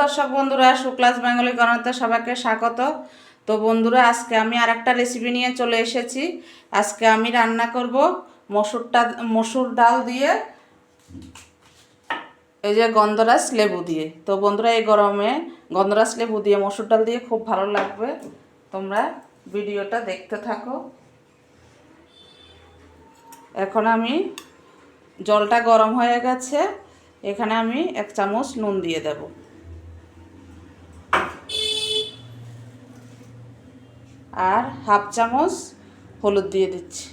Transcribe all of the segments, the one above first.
দর্শক বন্ধুরা শুক্লাস বেঙ্গলি কর্নাতে সবাইকে স্বাগত। তো বন্ধুরা, আজকে আমি আর একটা রেসিপি নিয়ে চলে এসেছি। আজকে আমি রান্না করব মসুরটা মসুর ডাল দিয়ে, এই যে গন্ধরাস লেবু দিয়ে। তো বন্ধুরা, এই গরমে গন্ধরাস লেবু দিয়ে মসুর ডাল দিয়ে খুব ভালো লাগবে। তোমরা ভিডিওটা দেখতে থাকো। এখন আমি জলটা গরম হয়ে গেছে। এখানে আমি এক চামচ নুন দিয়ে দেব। আর হাফ চামচ হলুদ দিয়ে দিচ্ছি।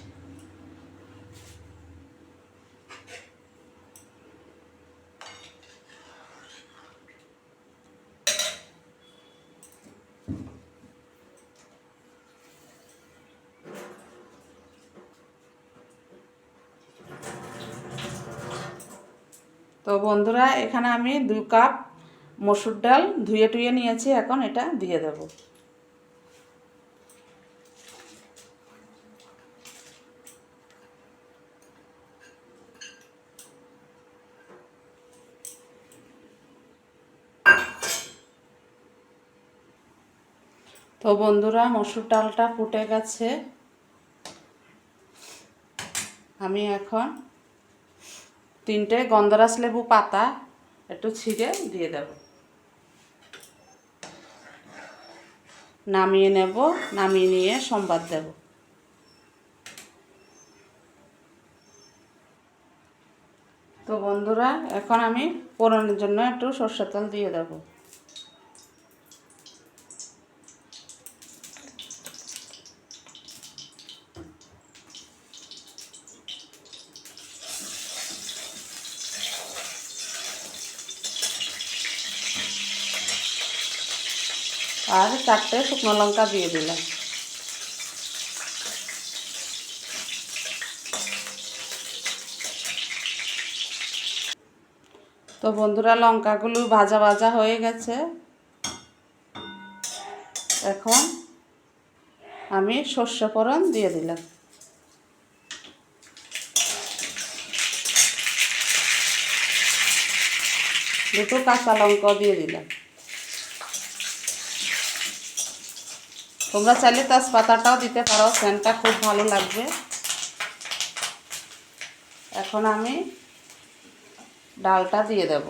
তো বন্ধুরা, এখানে আমি দু কাপ মসুর ডাল ধুয়ে টুয়ে নিয়েছি, এখন এটা দিয়ে দেব। তো বন্ধুরা, মসুর ডালটা ফুটে গেছে। আমি এখন তিনটে গন্ধরাস লেবু পাতা একটু ছিঁড়ে দিয়ে দেব। নামিয়ে নেব, নামিয়ে নিয়ে সোমবার দেব। তো বন্ধুরা, এখন আমি পোড়ানোর জন্য একটু সর্ষের তেল দিয়ে দেব। আর চারটে শুকনো লঙ্কা দিয়ে দিলাম। তো বন্ধুরা, লঙ্কাগুলো ভাজা ভাজা হয়ে গেছে। এখন আমি সর্ষে ফোড়ন দিয়ে দিলাম। দুটো কাঁচা লঙ্কা দিয়ে দিলাম। তোমরা চাইলে তেজপাতাটাও দিতে পারো, সেন্টটা খুব ভালো লাগবে। এখন আমি ডালটা দিয়ে দেব।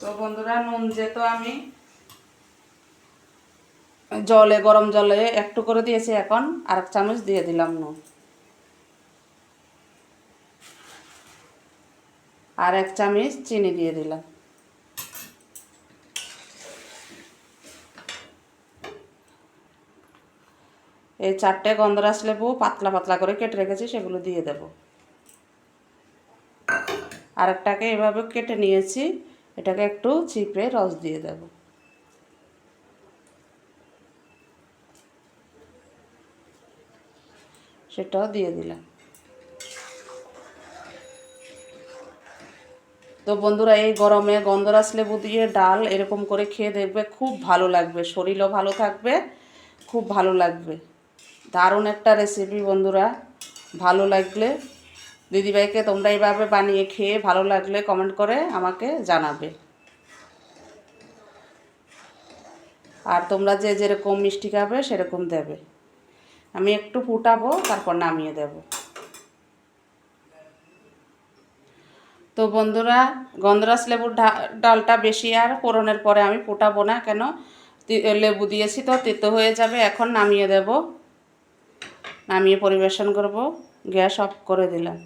তো বন্ধুরা, নুন যেহেতু আমি জলে, গরম জলে একটু করে দিয়েছি এখন আর এক চামচ দিয়ে দিলাম নুন। আর এক চামচ চিনি দিয়ে দিলাম। এই চারটে গন্ধরাস লেবু পাতলা পাতলা করে কেটে রেখেছি, সেগুলো দিয়ে দেব। আরেকটাকে এভাবে কেটে নিয়েছি, এটাকে একটু চিপে রস দিয়ে দেবো। সেটাও দিয়ে দিলাম। তো বন্ধুরা, এই গরমে গন্ধরাস লেবু দিয়ে ডাল এরকম করে খেয়ে দেখবে খুব ভালো লাগবে। শরীরও ভালো থাকবে, খুব ভালো লাগবে। দারুণ একটা রেসিপি বন্ধুরা, ভালো লাগলে। দিদিভাইকে তোমরা এইভাবে বানিয়ে খেয়ে ভালো লাগলে কমেন্ট করে আমাকে জানাবে। আর তোমরা যে যেরকম মিষ্টি খাবে সেরকম দেবে। আমি একটু ফুটাবো, তারপর নামিয়ে দেব। তো বন্ধুরা গন্ধরাস লেবুর ডালটা বেশি আর পোড়নের পরে আমি ফুটাবো না, কেন? লেবু দিয়েছি তো, তেতো হয়ে যাবে, এখন নামিয়ে দেব। নামিয়ে পরিবেশন করব, গ্যাস অফ করে দিলাম।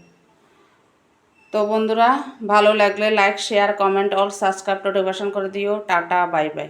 তো বন্ধুরা, ভালো লাগলে like, share, comment, all subscribe, notification করে দিও। Tata, bye bye.